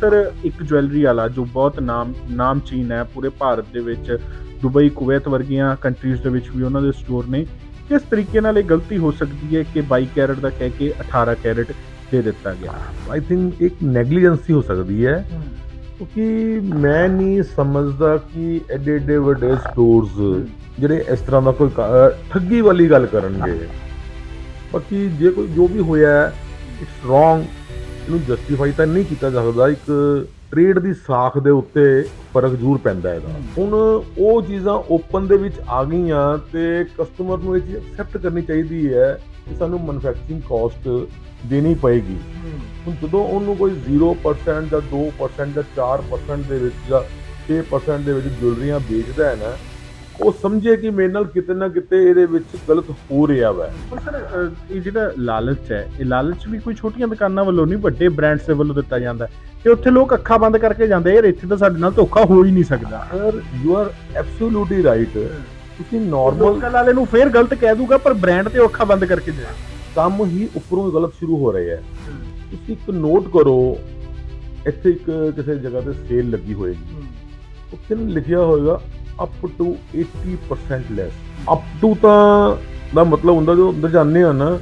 Sir ਇੱਕ jewellery ਵਾਲਾ ਜੋ ਬਹੁਤ ਨਾਮ ਨਾਮਚੀਨ ਹੈ ਪੂਰੇ ਭਾਰਤ ਦੇ ਵਿੱਚ ਦੁਬਈ ਕੁਵੈਤ ਵਰਗੀਆਂ ਕੰਟਰੀਜ਼ ਦੇ ਵਿੱਚ ਵੀ ਉਹਨਾਂ ਦੇ ਸਟੋਰ ਨੇ। ਕਿਸ ਤਰੀਕੇ ਨਾਲ ਇਹ ਗਲਤੀ ਹੋ ਸਕਦੀ ਹੈ ਕਿ 22 ਕੈਰਟ ਦਾ ਕਹਿ ਕੇ 18 ਕੈਰਟ ਦੇ ਦਿੱਤਾ ਗਿਆ? ਆਈ ਥਿੰਕ ਇੱਕ ਨੈਗਲੀਜੈਂਸੀ ਹੋ ਸਕਦੀ ਹੈ ਕਿਉਂਕਿ ਮੈਂ ਨਹੀਂ ਸਮਝਦਾ ਕਿ ਐਡੇ ਐਡੇ ਵੱਡੇ ਸਟੋਰਸ ਜਿਹੜੇ ਇਸ ਤਰ੍ਹਾਂ ਦਾ ਕੋਈ ਠੱਗੀ ਵਾਲੀ ਗੱਲ ਕਰਨਗੇ। ਬਾਕੀ ਜੇ ਕੋਈ ਜੋ ਵੀ ਹੋਇਆ ਇਟਸ ਰੋਂਗ ਇਹਨੂੰ ਜਸਟੀਫਾਈ ਤਾਂ ਨਹੀਂ ਕੀਤਾ ਜਾ ਸਕਦਾ, ਇੱਕ ਟ੍ਰੇਡ ਦੀ ਸਾਖ ਦੇ ਉੱਤੇ ਫ਼ਰਕ ਜ਼ਰੂਰ ਪੈਂਦਾ ਹੈਗਾ ਹੁਣ ਉਹ ਚੀਜ਼ਾਂ ਓਪਨ ਦੇ ਵਿੱਚ ਆ ਗਈਆਂ ਤੇ ਕਸਟਮਰ ਨੂੰ ਇਹ ਚੀਜ਼ ਐਕਸੈਪਟ ਕਰਨੀ ਚਾਹੀਦੀ ਹੈ ਕਿ ਸਾਨੂੰ ਮੈਨੂਫੈਕਚਰਿੰਗ ਕਾਸਟ ਦੇਣੀ ਪਏਗੀ। ਹੁਣ ਜਦੋਂ ਉਹਨੂੰ ਕੋਈ 0% ਜਾਂ 2% ਜਾਂ 4% ਦੇ ਵਿੱਚ ਜਾਂ 6% ਦੇ ਵਿੱਚ ਜੁਐਲਰੀਆਂ ਵੇਚਦਾ ਹੈ ਨਾ ਉਹ ਸਮਝੇ ਕਿ ਮੇਰੇ ਨਾਲ ਕਿਤੇ ਨਾ ਕਿਤੇ ਇਹਦੇ ਵਿੱਚ ਗਲਤ ਹੋ ਰਿਹਾ ਵਾ। ਪਰ ਸਰ ਅਹ, ਇਹ ਜਿਹੜਾ ਲਾਲਚ ਹੈ ਇਹ ਲਾਲਚ ਵੀ ਕੋਈ ਛੋਟੀਆਂ ਦੁਕਾਨਾਂ ਵੱਲੋਂ ਨਹੀਂ ਵੱਡੇ ਬ੍ਰਾਂਡਸ ਦੇ ਵੱਲੋਂ ਦਿੱਤਾ ਜਾਂਦਾ। ਤੇ ਉੱਥੇ ਲੋਕ ਅੱਖਾਂ ਬੰਦ ਕਰਕੇ ਜਾਂਦੇ ਯਾਰ ਇੱਥੇ ਤਾਂ ਸਾਡੇ ਨਾਲ ਧੋਖਾ ਹੋ ਹੀ ਨਹੀਂ ਸਕਦਾ। Sir you are absolutely right ਤੁਸੀਂ ਨਾਰਮਲ ਲੋਕਲ ਵਾਲੇ ਨੂੰ ਫੇਰ ਗਲਤ ਕਹਿ ਦੂਗਾ ਪਰ ਬ੍ਰਾਂਡ ਤੇ ਅੱਖਾਂ ਬੰਦ ਕਰਕੇ ਜਾਏ ਕੰਮ ਹੀ ਉੱਪਰੋਂ ਗਲਤ ਸ਼ੁਰੂ ਹੋ ਰਿਹਾ ਹੈ। ਤੁਸੀਂ ਇੱਕ ਨੋਟ ਕਰੋ ਇੱਥੇ ਇੱਕ ਕਿਸੇ ਜਗ੍ਹਾ ਤੇ ਸੇਲ ਲੱਗੀ ਹੋਏਗੀ। ਉੱਥੇ ਲਿਖਿਆ ਹੋਏਗਾ up to 80% less up to ਤਾਂ ਦਾ ਮਤਲਬ ਹੁੰਦਾ ਜਦੋਂ ਅੰਦਰ ਜਾਂਦੇ ਆ ਨਾ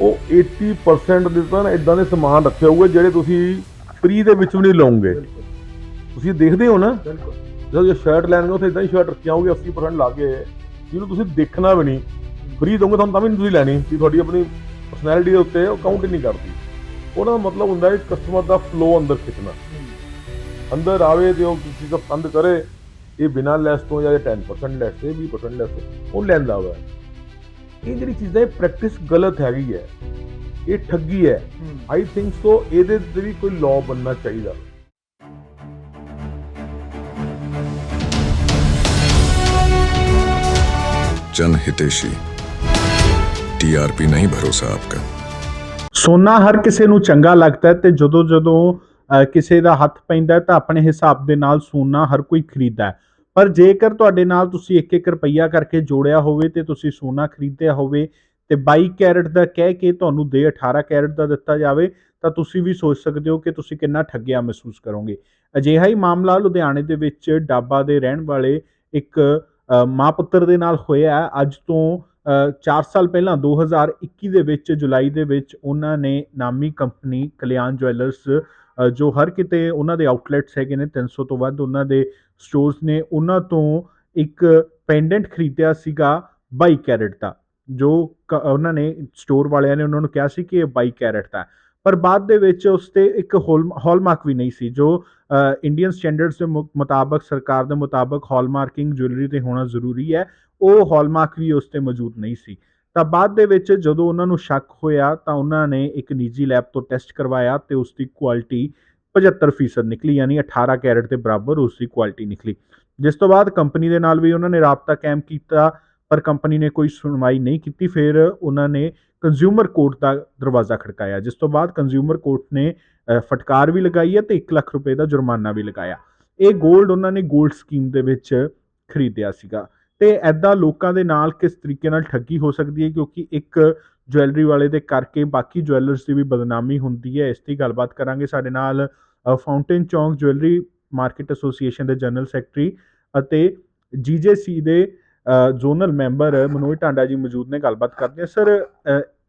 ਉਹ 80% ਦੇ ਤਾਂ ਨਾ ਇਦਾਂ ਦੇ ਸਮਾਨ ਰੱਖੇ ਹੋਊਗੇ ਜਿਹੜੇ ਤੁਸੀਂ ਫ੍ਰੀ ਦੇ ਵਿੱਚ ਵੀ ਨਹੀਂ ਲਓਗੇ। ਤੁਸੀਂ ਦੇਖਦੇ ਹੋ ਨਾ? ਬਿਲਕੁਲ। ਜਦੋਂ ਜੇ ਸ਼ਰਟ ਲੈਣਗੇ ਉੱਥੇ ਇਦਾਂ ਹੀ ਸ਼ਰਟ ਰੱਖੀਆਂ ਹੋਊਗੀ 80% ਲਾ ਕੇ। ਜਿਹਨੂੰ ਤੁਸੀਂ ਦੇਖਣਾ ਵੀ ਨਹੀਂ। ਫ੍ਰੀ ਦੋਗੇ ਤੁਹਾਨੂੰ ਤਾਂ ਵੀ ਨਹੀਂ ਤੁਸੀਂ ਲੈਣੀ ਕਿ ਤੁਹਾਡੀ ਆਪਣੀ ਪਰਸਨੈਲਿਟੀ ਦੇ ਉੱਤੇ ਉਹ ਕਾਊਂਟ ਹੀ ਨਹੀਂ ਕਰਦੀ। ਉਹਦਾ ਮਤਲਬ ਹੁੰਦਾ ਹੈ ਕਸਟਮਰ ਦਾ ਫਲੋ ਅੰਦਰ ਖਿੱਚਣਾ। ਅੰਦਰ ਆਵੇ ਤੇ ਉਹ ਕਿਸੇ ਦਾ ਪਸੰਦ ਕਰੇ। ਇਹ ਬਿਨਾਂ ਲੈਸ ਤੋਂ ਜਾਂ 10% ਲੈਸ ਤੇ 20% ਲੈਸ ਉਹ ਲੈਂਦਾ ਵਾ ਇਹ ਜਿਹੜੀ ਚੀਜ਼ਾਂ ਇਹ ਪ੍ਰੈਕਟਿਸ ਗਲਤ ਹੈਗੀ ਹੈ ਇਹ ਠੱਗੀ ਹੈ ਆਈ ਥਿੰਕ ਸੋ ਇਹਦੇ ਤੇ ਵੀ ਕੋਈ ਲਾਅ ਬਣਨਾ ਚਾਹੀਦਾ जन हितेशी टीआरपी नहीं भरोसा आपका ਸੋਨਾ ਹਰ ਕਿਸੇ ਨੂੰ ਚੰਗਾ ਲੱਗਦਾ ਹੈ ਤੇ ਜਦੋਂ ਜਦੋਂ ਅ, ਕਿਸੇ ਦਾ ਹੱਥ ਪੈਂਦਾ ਹੈ ਤਾਂ ਆਪਣੇ ਹਿਸਾਬ ਦੇ ਨਾਲ ਸੋਨਾ ਹਰ ਕੋਈ ਖਰੀਦਦਾ ਹੈ ਪਰ ਜੇਕਰ ਤੁਹਾਡੇ ਨਾਲ ਤੁਸੀਂ ਇੱਕ ਇੱਕ ਰੁਪਈਆ ਕਰਕੇ ਜੋੜਿਆ ਹੋਵੇ ਤੇ ਤੁਸੀਂ ਸੋਨਾ ਖਰੀਦਿਆ ਹੋਵੇ ਤੇ 22 ਕੈਰਟ ਦਾ ਕਹਿ ਕੇ ਤੁਹਾਨੂੰ ਦੇ 18 ਕੈਰਟ ਦਾ ਦਿੱਤਾ ਜਾਵੇ, ਤਾਂ ਤੁਸੀਂ ਵੀ ਸੋਚ ਸਕਦੇ ਹੋ ਕਿ ਤੁਸੀਂ ਕਿੰਨਾ ਠੱਗਿਆ ਮਹਿਸੂਸ ਕਰੋਗੇ। ਅਜਿਹਾ ਹੀ ਮਾਮਲਾ ਲੁਧਿਆਣੇ ਦੇ ਵਿੱਚ ਡਾਬਾ ਦੇ ਰਹਿਣ ਵਾਲੇ ਇੱਕ ਮਾਂ ਪੁੱਤਰ ਦੇ ਨਾਲ ਹੋਇਆ ਅੱਜ ਤੋਂ 4 ਸਾਲ ਪਹਿਲਾਂ 2021 ਦੇ ਵਿੱਚ ਜੁਲਾਈ ਦੇ ਵਿੱਚ ਉਹਨਾਂ ਨੇ ਨਾਮੀ ਕੰਪਨੀ ਕਲਿਆਣ ਜਵੈਲਰਸ ਜੋ ਹਰ ਕਿਤੇ ਉਹਨਾਂ ਦੇ ਆਊਟਲੈਟਸ ਹੈਗੇ ਨੇ 300 ਤੋਂ ਵੱਧ ਉਹਨਾਂ ਦੇ ਸਟੋਰਸ ਨੇ ਉਹਨਾਂ ਤੋਂ ਇੱਕ ਪੈਂਡੈਂਟ ਖਰੀਦਿਆ ਸੀਗਾ 22 ਕੈਰਟ ਦਾ, ਜੋ ਕ- ਉਹਨਾਂ ਨੇ ਸਟੋਰ ਵਾਲਿਆਂ ਨੇ ਉਹਨਾਂ ਨੂੰ ਕਿਹਾ ਸੀ ਕਿ ਇਹ 22 ਕੈਰਟ ਦਾ ਪਰ ਬਾਅਦ ਦੇ ਵਿੱਚ ਉਸ ਤੇ ਇੱਕ ਹਾਲਮਾਰਕ ਵੀ ਨਹੀਂ ਸੀ, ਜੋ ਇੰਡੀਅਨ ਸਟੈਂਡਰਡਸ ਦੇ ਮੁਤਾਬਕ, ਸਰਕਾਰ ਦੇ ਮੁਤਾਬਕ ਹਾਲਮਾਰਕਿੰਗ ਜੁਐਲਰੀ ਤੇ ਹੋਣਾ ਜ਼ਰੂਰੀ ਹੈ, ਉਹ ਹਾਲਮਾਰਕ ਵੀ ਉਸ ਤੇ ਮੌਜੂਦ ਨਹੀਂ ਸੀ। ਤਾਂ ਬਾਅਦ ਦੇ ਵਿੱਚ ਜਦੋਂ ਉਹਨਾਂ ਨੂੰ ਸ਼ੱਕ ਹੋਇਆ ਤਾਂ ਉਹਨਾਂ ਨੇ ਇੱਕ ਨਿੱਜੀ ਲੈਬ ਤੋਂ ਟੈਸਟ ਕਰਵਾਇਆ ਤੇ ਉਸ ਦੀ ਕੁਆਲਿਟੀ 75% ਨਿਕਲੀ, ਯਾਨੀ 18 ਕੈਰਟ ਦੇ ਬਰਾਬਰ ਉਸ ਦੀ ਕੁਆਲਿਟੀ ਨਿਕਲੀ। ਜਿਸ ਤੋਂ ਬਾਅਦ ਕੰਪਨੀ ਦੇ ਨਾਲ ਵੀ ਉਹਨਾਂ ਨੇ ਰਾਬਤਾ ਕਾਇਮ ਕੀਤਾ, ਪਰ ਕੰਪਨੀ ਨੇ ਕੋਈ ਸੁਣਵਾਈ ਨਹੀਂ ਕੀਤੀ, ਫਿਰ ਉਹਨਾਂ ਨੇ ਕੰਜ਼ਿਊਮਰ ਕੋਰਟ ਦਾ ਦਰਵਾਜ਼ਾ ਖੜਕਾਇਆ, ਜਿਸ ਤੋਂ ਬਾਅਦ ਕੰਜ਼ਿਊਮਰ ਕੋਰਟ ਨੇ ਫਟਕਾਰ ਵੀ ਲਗਾਈ ਹੈ ਤੇ 1 ਲੱਖ ਰੁਪਏ ਦਾ ਜੁਰਮਾਨਾ ਵੀ ਲਗਾਇਆ। ਇਹ 골ਡ ਉਹਨਾਂ ਨੇ 골ਡ ਸਕੀਮ ਦੇ ਵਿੱਚ ਖਰੀਦਿਆ ਸੀਗਾ। ਤੇ ਐਦਾਂ ਲੋਕਾਂ ਦੇ ਨਾਲ ਕਿਸ ਤਰੀਕੇ ਨਾਲ ਠੱਗੀ ਹੋ ਸਕਦੀ ਹੈ? ਕਿਉਂਕਿ ਇੱਕ ਜੁਐਲਰੀ ਵਾਲੇ ਦੇ ਕਰਕੇ ਬਾਕੀ ਜੁਐਲਰਸ ਦੀ ਵੀ ਬਦਨਾਮੀ ਹੁੰਦੀ ਹੈ। ਇਸ ਦੀ ਗੱਲਬਾਤ ਕਰਾਂਗੇ ਸਾਡੇ ਨਾਲ fountain Chowk jewellery market association ਦੇ ਜਨਰਲ ਸੈਕਟਰੀ ਅਤੇ ਜੀਜੇਸੀ ਦੇ ਜ਼ੋਨਲ ਮੈਂਬਰ ਮਨੋਜ ਟਾਂਡਾ ਜੀ ਮੌਜੂਦ ਨੇ। ਗੱਲਬਾਤ ਕਰਦੇ ਹਾਂ। ਸਰ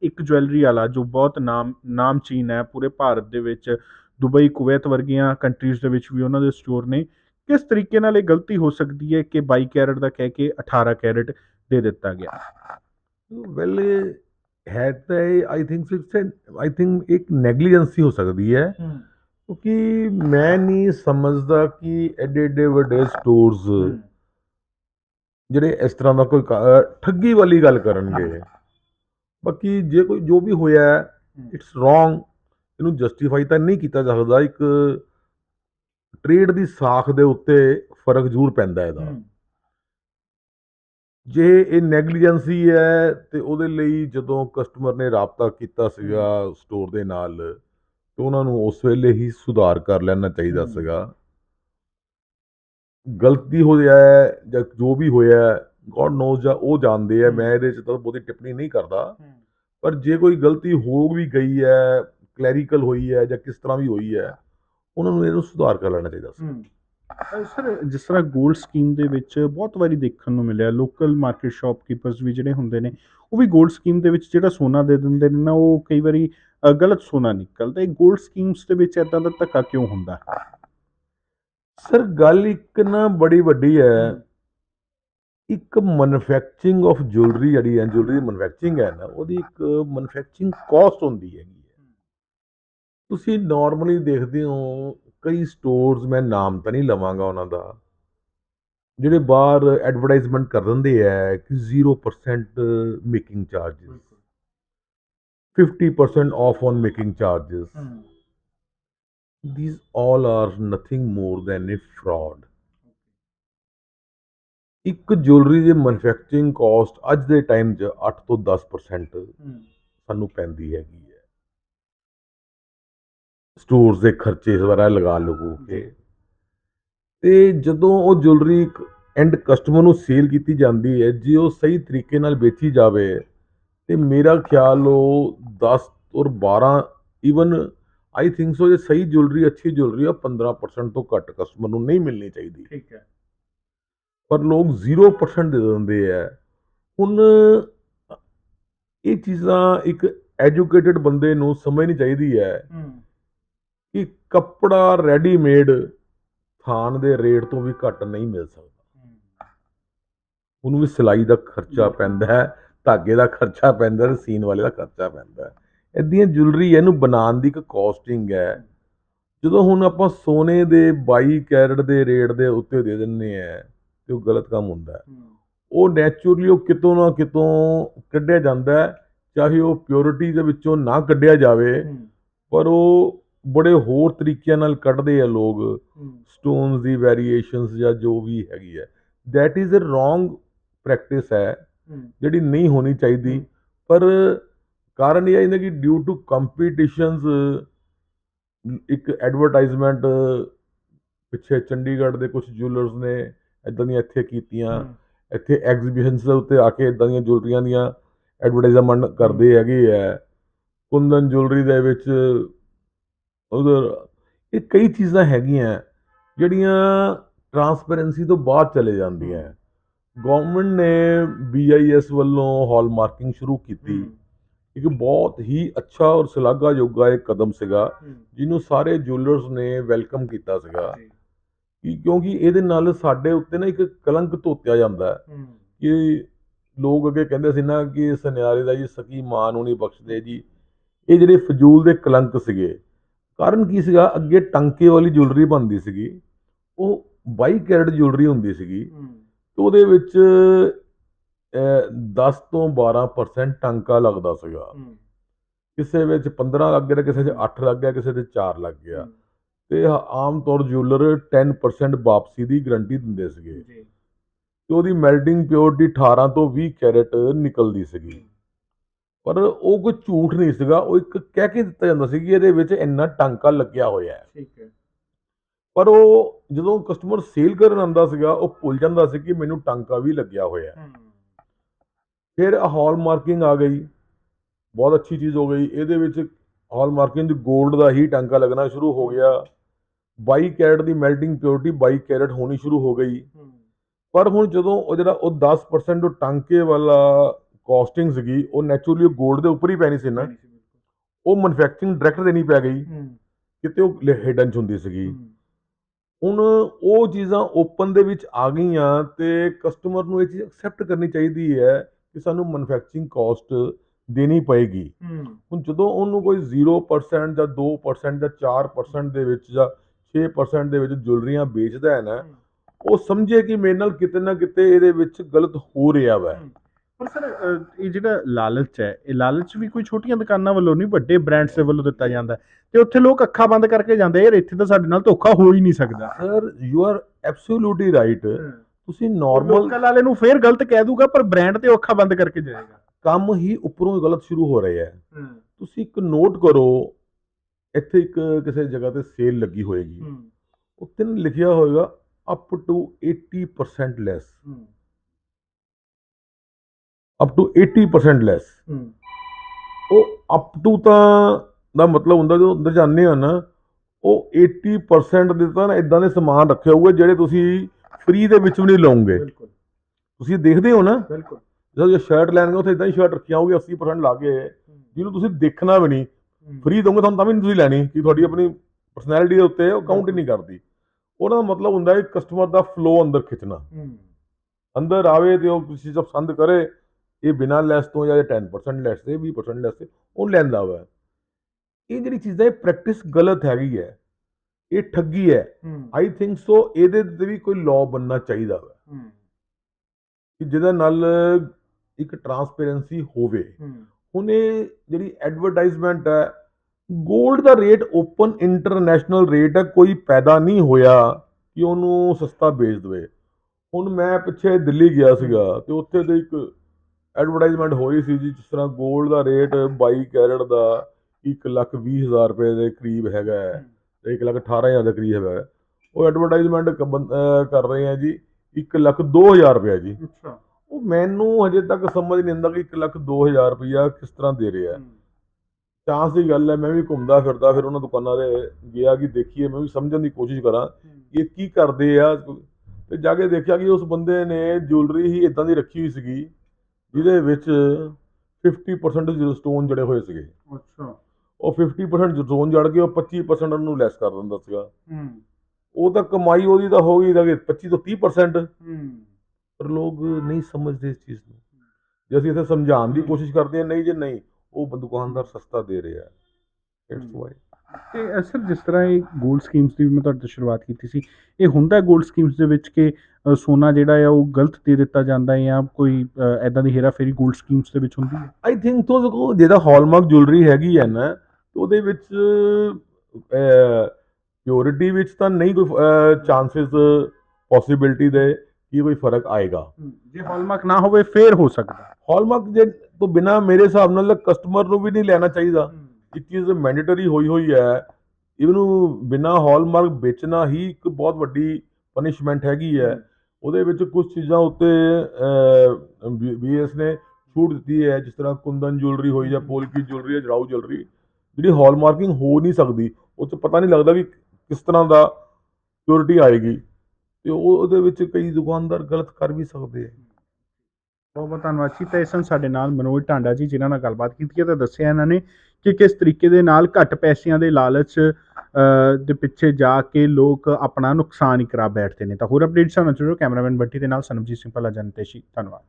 ਇੱਕ ਜੁਐਲਰੀ ਵਾਲਾ ਜੋ ਬਹੁਤ ਨਾਮ, ਨਾਮਚੀਨ ਹੈ, ਪੂਰੇ ਭਾਰਤ ਦੇ ਵਿੱਚ, ਦੁਬਈ, ਕੁਵੈਤ ਵਰਗੀਆਂ ਕੰਟਰੀਜ਼ ਦੇ ਵਿੱਚ ਵੀ ਉਹਨਾਂ ਦੇ ਸਟੋਰ ਨੇ। ਕਿਸ ਤਰੀਕੇ ਨਾਲ ਇਹ ਗਲਤੀ ਹੋ ਸਕਦੀ ਹੈ ਕਿ 22 ਕੈਰਟ ਦਾ ਕਹਿ ਕੇ 18 ਕੈਰਟ ਦੇ ਦਿੱਤਾ ਗਿਆ? ਵੈਲ ਹੈ ਤਾਂ I think it's I think ਇੱਕ ਨੈਗਲੀਜੈਂਸੀ ਹੋ ਸਕਦੀ ਹੈ। ਕਿਉਂਕਿ ਮੈਂ ਨਹੀਂ ਸਮਝਦਾ ਕਿ ਐਡੇ ਐਡੇ ਵੱਡੇ ਸਟੋਰਸ ਜਿਹੜੇ ਇਸ ਤਰ੍ਹਾਂ ਦਾ ਕੋਈ ਠੱਗੀ ਵਾਲੀ ਗੱਲ ਕਰਨਗੇ। ਬਾਕੀ ਜੇ ਕੋਈ ਜੋ ਵੀ ਹੋਇਆ ਇਟਸ ਰੋਂਗ ਇਹਨੂੰ ਜਸਟੀਫਾਈ ਤਾਂ ਨਹੀਂ ਕੀਤਾ ਜਾ ਸਕਦਾ। ਇੱਕ ਟ੍ਰੇਡ ਦੀ ਸਾਖ ਦੇ ਉੱਤੇ ਫ਼ਰਕ ਜ਼ਰੂਰ ਪੈਂਦਾ ਇਹਦਾ। ਜੇ ਇਹ ਨੈਗਲੀਜੈਂਸੀ ਹੈ ਤੇ ਉਹਦੇ ਲਈ ਜਦੋਂ ਕਸਟਮਰ ਨੇ ਰਾਬਤਾ ਕੀਤਾ ਸੀਗਾ ਸਟੋਰ ਦੇ ਨਾਲ ਤੇ ਉਹਨਾਂ ਨੂੰ ਉਸ ਵੇਲੇ ਹੀ ਸੁਧਾਰ ਕਰ ਲੈਣਾ ਚਾਹੀਦਾ। ਸੀਗਾ। ਗਲਤੀ ਹੋ ਜਾਏ ਜਾਂ ਜੋ ਵੀ ਹੋਇਆ ਗੋਡ ਨੋਜ਼ ਜਾਂ ਉਹ ਜਾਣਦੇ ਆ। ਮੈਂ ਇਹਦੇ 'ਚ ਤਾਂ ਬਹੁਤੀ ਟਿੱਪਣੀ ਨਹੀਂ ਕਰਦਾ। ਪਰ ਜੇ ਕੋਈ ਗਲਤੀ ਹੋ ਵੀ ਗਈ ਹੈ ਕਲੈਰੀਕਲ ਹੋਈ ਹੈ ਜਾਂ ਕਿਸ ਤਰ੍ਹਾਂ ਵੀ ਹੋਈ ਹੈ ਉਹਨਾਂ ਨੂੰ ਇਹਨੂੰ ਸੁਧਾਰ ਕਰ ਲੈਣਾ ਚਾਹੀਦਾ ਸੀ। ਸਰ ਜਿਸ ਤਰ੍ਹਾਂ 골ਡ ਸਕੀਮ ਦੇ ਵਿੱਚ ਬਹੁਤ ਵਾਰੀ ਦੇਖਣ ਨੂੰ ਮਿਲਿਆ ਲੋਕਲ ਮਾਰਕੀਟ ਸ਼ਾਪਕੀਪਰਸ ਵੀ ਜਿਹੜੇ ਹੁੰਦੇ ਨੇ ਉਹ ਵੀ 골ਡ ਸਕੀਮ ਦੇ ਵਿੱਚ ਜਿਹੜਾ ਸੋਨਾ ਦੇ ਦਿੰਦੇ ਨੇ ਨਾ ਉਹ ਕਈ ਵਾਰੀ ਗਲਤ ਸੋਨਾ ਨਿਕਲਦਾ। ਇਹ 골ਡ ਸਕੀਮਸ ਦੇ ਵਿੱਚ ਇਦਾਂ ਦਾ ਧੱਕਾ ਕਿਉਂ ਹੁੰਦਾ? ਸਰ ਗੱਲ ਇੱਕ ਨਾ ਬੜੀ ਵੱਡੀ ਹੈ। ਇੱਕ ਮੈਨੂਫੈਕਚਰਿੰਗ ਆਫ ਜੁਐਲਰੀ ਜਿਹੜੀ ਹੈ ਜੁਐਲਰੀ ਮੈਨੂਫੈਕਚਰਿੰਗ ਹੈ ਨਾ ਉਹਦੀ ਇੱਕ ਮੈਨੂਫੈਕਚਰਿੰਗ ਕਾਸਟ ਹੁੰਦੀ ਹੈਗੀ। ਤੁਸੀਂ ਨਾਰਮਲੀ ਦੇਖਦੇ ਹੋ ਕਈ ਸਟੋਰਸ ਮੈਂ ਨਾਮ ਤਾਂ ਨਹੀਂ ਲਵਾਂਗਾ ਉਹਨਾਂ ਦਾ ਜਿਹੜੇ ਬਾਹਰ ਐਡਵਰਟਾਈਜ਼ਮੈਂਟ ਕਰ ਦਿੰਦੇ ਹੈ ਕਿ 0% making charges 50% off on making charges these all are nothing more than a fraud ਇੱਕ ਜੁਐਲਰੀ ਦੇ ਮੈਨੂਫੈਕਚਰਿੰਗ ਕਾਸਟ ਅੱਜ ਦੇ ਟਾਈਮ 'ਚ 8 ਤੋਂ 10% ਸਾਨੂੰ ਪੈਂਦੀ ਹੈਗੀ। ਸਟੋਰਸ ਦੇ ਖਰਚੇ ਵਗੈਰਾ ਲਗਾ ਲਗੋ ਕੇ ਤੇ ਜਦੋਂ ਉਹ ਜੁਐਲਰੀ ਐਂਡ ਕਸਟਮਰ ਨੂੰ ਸੇਲ ਕੀਤੀ ਜਾਂਦੀ ਹੈ ਜੇ ਉਹ ਸਹੀ ਤਰੀਕੇ ਨਾਲ ਵੇਚੀ ਜਾਵੇ ਤੇ ਮੇਰਾ ਖਿਆਲ ਉਹ 10 ਔਰ 12 ਈਵਨ ਆਈ ਥਿੰਕ ਸੋ ਜੇ ਸਹੀ ਜੁਐਲਰੀ ਅੱਛੀ ਜੁਐਲਰੀ ਆ 15% ਤੋਂ ਘੱਟ ਕਸਟਮਰ ਨੂੰ ਨਹੀਂ ਮਿਲਣੀ ਚਾਹੀਦੀ। ਠੀਕ ਹੈ। ਪਰ ਲੋਕ 0% ਦੇ ਦਿੰਦੇ ਆ। ਹੁਣ ਇਹ ਚੀਜ਼ਾਂ ਇੱਕ ਐਜੂਕੇਟਿਡ ਬੰਦੇ ਨੂੰ ਸਮਝਣੀ ਚਾਹੀਦੀ ਹੈ। ਕਿ ਕੱਪੜਾ ਰੈਡੀਮੇਡ ਥਾਨ ਦੇ ਰੇਟ ਤੋਂ ਵੀ ਘੱਟ ਨਹੀਂ ਮਿਲ ਸਕਦਾ। ਉਹਨੂੰ ਵੀ ਸਿਲਾਈ ਦਾ ਖਰਚਾ ਪੈਂਦਾ ਹੈ ਧਾਗੇ ਦਾ ਖਰਚਾ ਪੈਂਦਾ ਹੈ ਸੀਨ ਵਾਲੇ ਦਾ ਖਰਚਾ ਪੈਂਦਾ ਹੈ। ਇਦੀਆਂ ਜੁਐਲਰੀ ਇਹਨੂੰ ਬਣਾਉਣ ਦੀ ਇੱਕ ਕਾਸਟਿੰਗ ਹੈ। ਜਦੋਂ ਹੁਣ ਆਪਾਂ ਸੋਨੇ ਦੇ 22 ਕੈਰਟ ਦੇ ਰੇਟ ਦੇ ਉੱਤੇ ਦੇ ਦਿੰਨੇ ਆ ਤੇ ਉਹ ਗਲਤ ਕੰਮ ਹੁੰਦਾ ਹੈ। ਉਹ ਨੈਚੁਰਲੀ ਉਹ ਕਿਤੋਂ ਨਾ ਕਿਤੋਂ ਕੱਢਿਆ ਜਾਂਦਾ ਹੈ ਚਾਹੇ ਉਹ ਪਿਓਰਿਟੀ ਦੇ ਵਿੱਚੋਂ ਨਾ ਕੱਢਿਆ ਜਾਵੇ ਪਰ ਉਹ ਬੜੇ ਹੋਰ ਤਰੀਕਿਆਂ ਨਾਲ ਕੱਢਦੇ ਆ ਲੋਕ ਸਟੋਨਸ ਦੀ ਵੈਰੀਏਸ਼ਨਸ ਜਾਂ ਜੋ ਵੀ ਹੈਗੀ ਹੈ। That is a wrong practice ਹੈ ਜਿਹੜੀ ਨਹੀਂ ਹੋਣੀ ਚਾਹੀਦੀ। ਪਰ ਕਾਰਨ ਇਹ ਹੈ ਕਿ ਡਿਊ ਟੂ ਕੰਪੀਟੀਸ਼ਨਸ ਇੱਕ ਐਡਵਰਟਾਈਜ਼ਮੈਂਟ ਪਿੱਛੇ ਚੰਡੀਗੜ੍ਹ ਦੇ ਕੁਝ ਜੁਐਲਰਸ ਨੇ ਇਦਾਂ ਦੀਆਂ ਇੱਥੇ ਕੀਤੀਆਂ। ਇੱਥੇ ਐਗਜ਼ੀਬਿਸ਼ਨਸ ਦੇ ਉੱਤੇ ਆ ਕੇ ਇਦਾਂ ਦੀਆਂ ਜੁਐਲਰੀਆਂ ਦੀਆਂ ਐਡਵਰਟਾਈਜ਼ਮੈਂਟ ਕਰਦੇ ਹੈਗੇ ਹੈ ਕੁੰਦਨ ਜੁਐਲਰੀ ਦੇ ਵਿੱਚ ਉਧਰ ਇਹ ਕਈ ਚੀਜ਼ਾਂ ਹੈਗੀਆਂ ਜਿਹੜੀਆਂ ਟਰਾਂਸਪੇਰੈਂਸੀ ਤੋਂ ਬਾਹਰ ਚਲੇ ਜਾਂਦੀਆਂ। ਗਵਰਨਮੈਂਟ ਨੇ BIS ਵੱਲੋਂ ਹਾਲਮਾਰਕਿੰਗ ਸ਼ੁਰੂ ਕੀਤੀ। ਇੱਕ ਬਹੁਤ ਹੀ ਅੱਛਾ ਔਰ ਸ਼ਲਾਘਾਯੋਗ ਇੱਕ ਕਦਮ ਸੀਗਾ ਜਿਹਨੂੰ ਸਾਰੇ ਜੁਐਲਰਸ ਨੇ ਵੈਲਕਮ ਕੀਤਾ ਸੀਗਾ। ਕਿ ਕਿਉਂਕਿ ਇਹਦੇ ਨਾਲ ਸਾਡੇ ਉੱਤੇ ਨਾ ਇੱਕ ਕਲੰਕ ਧੋਤਿਆ ਜਾਂਦਾ। ਹੈ। ਕਿ ਲੋਕ ਅੱਗੇ ਕਹਿੰਦੇ ਸੀ ਨਾ ਕਿ ਸੁਨਿਆਰੇ ਦਾ ਜੀ ਸਕੀ ਮਾਂ ਨੂੰ ਨਹੀਂ ਬਖਸ਼ਦੇ ਜੀ। ਇਹ ਜਿਹੜੇ ਫਜ਼ੂਲ ਦੇ ਕਲੰਕ ਸੀਗੇ ਕਾਰਨ ਕੀ ਸੀਗਾ? ਅੱਗੇ ਟੰਕੇ ਵਾਲੀ ਜੁਐਲਰੀ ਬਣਦੀ ਸੀਗੀ ਉਹ 22 ਕੈਰਟ ਜੁਐਲਰੀ ਹੁੰਦੀ ਸੀਗੀ ਤੇ ਉਹਦੇ ਵਿੱਚ ਅਹ, 10 ਤੋਂ 12% ਟਾਂਕਾ ਲੱਗਦਾ ਸੀਗਾ। ਕਿਸੇ ਵਿੱਚ 15 ਲੱਗ ਗਿਆ ਕਿਸੇ 'ਚ 8 ਲੱਗ ਗਿਆ ਕਿਸੇ 'ਚ 4 ਲੱਗ ਗਿਆ। ਤੇ ਆਮ ਤੌਰ ਜੁਐਲਰ 10% ਵਾਪਸੀ ਦੀ ਗਾਰੰਟੀ ਦਿੰਦੇ ਸੀਗੇ। ਤੇ ਉਹਦੀ ਮੈਲਟਿੰਗ ਪਿਓਰਿਟੀ 18 ਤੋਂ 20 ਕੈਰਟ ਨਿਕਲਦੀ ਸੀਗੀ। ਪਰ ਉਹ ਕੋਈ ਝੂਠ ਨਹੀਂ ਸੀਗਾ ਉਹ ਇੱਕ ਕਹਿ ਕੇ ਦਿੱਤਾ ਜਾਂਦਾ ਸੀ ਕਿ ਇਹਦੇ ਵਿੱਚ ਇੰਨਾ ਟਾਂਕਾ ਲੱਗਿਆ ਹੋਇਆ ਹੈ। ਠੀਕ ਹੈ। ਪਰ ਉਹ ਜਦੋਂ ਕਸਟਮਰ ਸੇਲ ਕਰਨ ਆਉਂਦਾ ਸੀਗਾ ਉਹ ਭੁੱਲ ਜਾਂਦਾ ਸੀ ਕਿ ਮੈਨੂੰ ਟਾਂਕਾ ਵੀ ਲੱਗਿਆ ਹੋਇਆ ਹੈ। ਫਿਰ ਹਾਲ ਮਾਰਕਿੰਗ ਆ ਗਈ ਬਹੁਤ ਅੱਛੀ ਚੀਜ਼ ਹੋ ਗਈ। ਇਹਦੇ ਵਿੱਚ ਹਾਲ ਮਾਰਕਿੰਗ ਚ 골ਡ ਦਾ ਹੀ ਟਾਂਕਾ ਲੱਗਣਾ ਸ਼ੁਰੂ ਹੋ ਗਿਆ। 22 ਕੈਰਟ ਦੀ ਮੈਲਟਿੰਗ ਪਿਓਰਿਟੀ 22 ਕੈਰਟ ਹੋਣੀ ਸ਼ੁਰੂ ਹੋ ਗਈ। ਪਰ ਹੁਣ ਜਦੋਂ ਉਹ ਜਿਹੜਾ ਉਹ 10% ਉਹ ਟਾਂਕੇ ਵਾਲਾ ਕਾਸਟਿੰਗ ਸੀਗੀ ਉਹ ਨੈਚੁਰਲੀ 골ਡ ਦੇ ਉੱਪਰ ਹੀ ਪੈਣੀ ਸੀ ਨਾ। ਉਹ ਮੈਨੂਫੈਕਚਰਿੰਗ ਡਾਇਰੈਕਟ ਦੇਣੀ ਪੈ ਗਈ। ਕਿਤੇ ਉਹ ਹਿਡਨ ਚ ਹੁੰਦੀ ਸੀਗੀ। ਹੁਣ ਉਹ ਚੀਜ਼ਾਂ ਓਪਨ ਦੇ ਵਿੱਚ ਆ ਗਈਆਂ ਤੇ ਕਸਟਮਰ ਨੂੰ ਇਹ ਚੀਜ਼ ਐਕਸੈਪਟ ਕਰਨੀ ਚਾਹੀਦੀ ਹੈ ਕਿ ਸਾਨੂੰ ਮੈਨੂਫੈਕਚਰਿੰਗ ਕਾਸਟ ਦੇਣੀ ਪਏਗੀ। ਹੁਣ ਜਦੋਂ ਉਹਨੂੰ ਕੋਈ 0% ਜਾਂ 2% ਜਾਂ 4% ਦੇ ਵਿੱਚ ਜਾਂ 6% ਦੇ ਵਿੱਚ ਜੁਐਲਰੀਆਂ ਵੇਚਦਾ ਹੈ ਨਾ ਉਹ ਸਮਝੇ ਕਿ ਮੇਰੇ ਨਾਲ ਕਿਤੇ ਨਾ ਕਿਤੇ ਇਹਦੇ ਵਿੱਚ ਗਲਤ ਹੋ ਰਿਹਾ ਵਾ। ਪਰ ਸਰ ਇਹ ਜਿਹੜਾ ਲਾਲਚ ਹੈ ਇਹ ਲਾਲਚ ਵੀ ਕੋਈ ਛੋਟੀਆਂ ਦੁਕਾਨਾਂ ਵੱਲੋਂ ਨਹੀਂ ਵੱਡੇ ਬ੍ਰਾਂਡਸ ਦੇ ਵੱਲੋਂ ਦਿੱਤਾ ਜਾਂਦਾ। ਤੇ ਉੱਥੇ ਲੋਕ ਅੱਖਾਂ ਬੰਦ ਕਰਕੇ ਜਾਂਦੇ ਯਾਰ ਇੱਥੇ ਤਾਂ ਸਾਡੇ ਨਾਲ ਧੋਖਾ ਹੋ ਹੀ ਨਹੀਂ ਸਕਦਾ। Sir you are absolutely right ਤੁਸੀਂ ਨਾਰਮਲ ਲੋਕਲ ਵਾਲੇ ਨੂੰ ਫੇਰ ਗਲਤ ਕਹਿ ਦੂਗਾ ਪਰ ਬ੍ਰਾਂਡ ਤੇ ਅੱਖਾਂ ਬੰਦ ਕਰਕੇ ਜਾਏਗਾ। ਕੰਮ ਹੀ ਉੱਪਰੋਂ ਗਲਤ ਸ਼ੁਰੂ ਹੋ ਰਿਹਾ ਹੈ। ਤੁਸੀਂ ਇੱਕ ਨੋਟ ਕਰੋ ਇੱਥੇ ਇੱਕ ਕਿਸੇ ਜਗ੍ਹਾ ਤੇ ਸੇਲ ਲੱਗੀ ਹੋਏਗੀ। ਉੱਤੇ ਲਿਖਿਆ ਹੋਏਗਾ up to 80% less up to 80% less ਉਹ ਅਪ ਟੂ ਤਾਂ ਦਾ ਮਤਲਬ ਹੁੰਦਾ ਜਦੋਂ ਅੰਦਰ ਜਾਂਦੇ ਆ ਨਾ ਉਹ 80% ਦੇ ਤਾਂ ਇਦਾਂ ਦੇ ਸਮਾਨ ਰੱਖੇ ਹੋਊਗੇ ਜਿਹੜੇ ਤੁਸੀਂ ਫ੍ਰੀ ਦੇ ਵਿੱਚ ਵੀ ਨਹੀਂ ਲਓਗੇ। ਬਿਲਕੁਲ। ਤੁਸੀਂ ਦੇਖਦੇ ਹੋ ਨਾ? ਬਿਲਕੁਲ। ਜਦੋਂ ਸ਼ਰਟ ਲੈਣਗੇ ਉੱਥੇ ਇਦਾਂ ਹੀ ਸ਼ਰਟ ਰੱਖੀਆਂ ਹੋਊਗੀ 80% ਲਾ ਕੇ। ਜਿਹਨੂੰ ਤੁਸੀਂ ਦੇਖਣਾ ਵੀ ਨਹੀਂ ਫ੍ਰੀ ਦੋਗੇ ਤੁਹਾਨੂੰ ਤਾਂ ਵੀ ਨਹੀਂ ਤੁਸੀਂ ਲੈਣੀ ਕਿ ਤੁਹਾਡੀ ਆਪਣੀ ਪਰਸਨੈਲਿਟੀ ਦੇ ਉੱਤੇ ਉਹ ਕਾਊਂਟ ਹੀ ਨਹੀਂ ਕਰਦੀ। ਉਹਦਾ ਮਤਲਬ ਹੁੰਦਾ ਹੈ ਕਸਟਮਰ ਦਾ ਫਲੋ ਅੰਦਰ ਖਿੱਚਣਾ। ਅੰਦਰ ਆਵੇ ਤੇ ਉਹ ਕਿਸੇ ਚੀਜ਼ ਪਸੰਦ ਕਰੇ ਇਹ ਬਿਨਾਂ ਲੈਸ ਤੋਂ ਜਾਂ 10% ਲੈਸ ਤੇ 20% ਲੈਸ ਤੇ ਉਹ ਲੈਂਦਾ ਵਾ। ਇਹ ਜਿਹੜੀ ਚੀਜ਼ਾਂ ਇਹ ਪ੍ਰੈਕਟਿਸ ਗਲਤ ਹੈਗੀ ਹੈ। ਇਹ ਠੱਗੀ ਹੈ। ਆਈ ਥਿੰਕ ਸੋ ਇਹਦੇ ਤੇ ਵੀ ਕੋਈ ਲਾਅ ਬੰਨਣਾ ਚਾਹੀਦਾ ਵਾ। ਕਿ ਜਿਹਦੇ ਨਾਲ ਇੱਕ ਟਰਾਂਸਪੇਰੈਂਸੀ ਹੋਵੇ। ਹੁਣ ਇਹ ਜਿਹੜੀ ਐਡਵਰਟਾਈਜ਼ਮੈਂਟ ਹੈ 골ਡ ਦਾ ਰੇਟ ਓਪਨ ਇੰਟਰਨੈਸ਼ਨਲ ਰੇਟ ਹੈ ਕੋਈ ਪੈਦਾ ਨਹੀਂ ਹੋਇਆ ਕਿ ਉਹਨੂੰ ਸਸਤਾ ਵੇਚ ਦੇਵੇ। ਹੁਣ ਮੈਂ ਪਿੱਛੇ ਦਿੱਲੀ ਗਿਆ ਸੀਗਾ ਤੇ ਉੱਥੇ ਦੇ ਇੱਕ ਐਡਵਰਟਾਈਜ਼ਮੈਂਟ ਹੋ ਰਹੀ ਸੀ ਜੀ ਜਿਸ ਤਰ੍ਹਾਂ 골ਡ ਦਾ ਰੇਟ 22 ਕੈਰਟ ਦਾ 1 ਲੱਖ 20 ਹਜ਼ਾਰ ਰੁਪਏ ਦੇ ਕਰੀਬ ਹੈਗਾ ਹੈ ਤੇ 1 ਲੱਖ 18 ਹਜ਼ਾਰ ਦੇ ਕਰੀਬ ਹੈਗਾ। ਉਹ ਐਡਵਰਟਾਈਜ਼ਮੈਂਟ ਕਰ ਰਹੇ ਆ ਜੀ 1 ਲੱਖ 2000 ਰੁਪਏ ਜੀ। ਅੱਛਾ। ਉਹ ਮੈਨੂੰ ਹਜੇ ਤੱਕ ਸਮਝ ਨਹੀਂ ਆਉਂਦਾ ਕਿ 1 ਲੱਖ 2000 ਰੁਪਇਆ ਕਿਸ ਤਰ੍ਹਾਂ ਦੇ ਰਿਹਾ ਚਾਂਸ ਦੀ ਗੱਲ ਹੈ ਮੈਂ ਵੀ ਘੁੰਮਦਾ ਫਿਰਦਾ ਫਿਰ ਉਹਨਾਂ ਦੁਕਾਨਾਂ ਦੇ ਗਿਆ ਕਿ ਦੇਖੀਏ ਮੈਂ ਵੀ ਸਮਝਣ ਦੀ ਕੋਸ਼ਿਸ਼ ਕਰਾਂ ਕਿ ਇਹ ਕੀ ਕਰਦੇ ਆ। ਤੇ ਜਾ ਕੇ ਦੇਖਿਆ ਕਿ ਉਸ ਬੰਦੇ ਨੇ ਜੁਐਲਰੀ ਹੀ ਇਦਾਂ ਦੀ ਰੱਖੀ ਹੋਈ ਸੀਗੀ। ਜਿਹਦੇ ਵਿੱਚ 50% ਸਟੋਨ ਜੜੇ ਹੋਏ ਸੀਗੇ। ਅੱਛਾ। ਉਹ 50% ਸਟੋਨ ਜੜ ਕੇ ਉਹ 25% ਉਹਨੂੰ ਲੈਸ ਕਰ ਦਿੰਦਾ ਸੀਗਾ। ਉਹ ਤਾਂ ਕਮਾਈ ਉਹਦੀ ਤਾਂ ਹੋ ਗਈ ਤਾਂ ਕਿ 25 ਤੋਂ 30% ਪਰ ਲੋਕ ਨਹੀਂ ਸਮਝਦੇ ਇਸ ਚੀਜ਼ ਨੂੰ। ਜੇ ਅਸੀਂ ਇੱਥੇ ਸਮਝਾਉਣ ਦੀ ਕੋਸ਼ਿਸ਼ ਕਰਦੇ ਹਾਂ ਨਹੀਂ ਜੇ ਨਹੀਂ ਉਹ ਦੁਕਾਨਦਾਰ ਸਸਤਾ ਦੇ ਰਿਹਾ ਇਟਸ। ਵਾਈ ਤੇ ਅਸਰ ਜਿਸ ਤਰ੍ਹਾਂ ਇਹ 골ਡ ਸਕੀਮਸ ਦੀ ਵੀ ਮੈਂ ਤੁਹਾਡੇ ਤੋਂ ਸ਼ੁਰੂਆਤ ਕੀਤੀ ਸੀ ਇਹ ਹੁੰਦਾ 골ਡ ਸਕੀਮਸ ਦੇ ਵਿੱਚ ਕਿ ਸੋਨਾ ਜਿਹੜਾ ਆ ਉਹ ਗਲਤ ਦੇ ਦਿੱਤਾ ਜਾਂਦਾ ਹੈ ਜਾਂ ਕੋਈ ਐਦਾਂ ਦੀ ਹੇਰਾਫੇਰੀ 골ਡ ਸਕੀਮਸ ਦੇ ਵਿੱਚ ਹੁੰਦੀ ਹੈ? ਆਈ ਥਿੰਕ ਤੋਂ ਦੇਖੋ ਜਿਹਦਾ ਹਾਲਮਾਰਕ ਜੁਐਲਰੀ ਹੈਗੀ ਹੈ ਨਾ ਉਹਦੇ ਵਿੱਚ ਪਿਓਰਿਟੀ ਵਿੱਚ ਤਾਂ ਨਹੀਂ ਕੋਈ ਚਾਂਸਸ ਪੋਸਿਬਿਲਿਟੀ ਦੇ ਕਿ ਕੋਈ ਫ਼ਰਕ ਆਏਗਾ। ਜੇ ਹਾਲਮਾਰਕ ਨਾ ਹੋਵੇ ਫੇਰ ਹੋ ਸਕਦਾ ਹਾਲਮਾਰਕ ਜੇ ਤੋਂ ਬਿਨਾ ਮੇਰੇ ਹਿਸਾਬ ਨਾਲ ਕਸਟਮਰ ਨੂੰ ਵੀ ਨਹੀਂ ਲੈਣਾ ਚਾਹੀਦਾ। ਇੱਕ ਚੀਜ਼ ਮੈਂਡੇਟਰੀ ਹੋਈ ਹੋਈ ਹੈ ਇਹਨੂੰ ਬਿਨਾ ਹਾਲਮਾਰਕ ਵੇਚਣਾ ਹੀ ਇੱਕ ਬਹੁਤ ਵੱਡੀ ਪਨਿਸ਼ਮੈਂਟ ਹੈਗੀ ਹੈ। ਉਹਦੇ ਵਿੱਚ ਕੁਝ ਚੀਜ਼ਾਂ ਉੱਤੇ ਬੀਐਸ ਨੇ ਛੂਟ ਦਿੱਤੀ ਹੈ, ਜਿਸ ਤਰ੍ਹਾਂ ਕੁੰਦਨ ਜੁਐਲਰੀ ਹੋਈ ਜਾਂ ਪੋਲਕੀ ਜੁਐਲਰੀ ਜਾਂ ਜਰਾਊ ਜੁਐਲਰੀ ਜਿਹੜੀ ਹਾਲਮਾਰਕਿੰਗ ਹੋ ਨਹੀਂ ਸਕਦੀ, ਉਹ 'ਚ ਪਤਾ ਨਹੀਂ ਲੱਗਦਾ ਕਿ ਕਿਸ ਤਰ੍ਹਾਂ ਦਾ ਪਿਓਰਿਟੀ ਆਏਗੀ, ਤੇ ਉਹ ਉਹਦੇ ਵਿੱਚ ਕਈ ਦੁਕਾਨਦਾਰ ਗਲਤ ਕਰ ਵੀ ਸਕਦੇ ਆ। ਬਹੁਤ ਬਹੁਤ ਧੰਨਵਾਦ ਜੀ, ਤਾਂ ਇਸ ਸਨ ਸਾਡੇ ਨਾਲ ਮਨੋਜ ਢਾਂਡਾ ਜੀ, ਜਿਨ੍ਹਾਂ ਨਾਲ ਗੱਲਬਾਤ ਕੀਤੀ ਹੈ, ਤਾਂ ਦੱਸਿਆ ਇਹਨਾਂ ਨੇ ਕਿ ਕਿਸ ਤਰੀਕੇ ਦੇ ਨਾਲ ਘੱਟ ਪੈਸਿਆਂ ਦੇ ਲਾਲਚ ਦੇ ਪਿੱਛੇ ਜਾ ਕੇ ਲੋਕ ਆਪਣਾ ਨੁਕਸਾਨ ਹੀ ਕਰਾ ਬੈਠਦੇ ਨੇ। ਤਾਂ ਹੋਰ ਅਪਡੇਟਸ ਸਾਨੂੰ ਜੁੜੋ ਕੈਮਰਾਮੈਨ ਬੱਟੀ ਦੇ ਨਾਲ ਸਨਮਜੀਤ ਸਿੰਘ ਭੱਲਾ, ਜਨਤੇਸ਼ੀ। ਧੰਨਵਾਦ।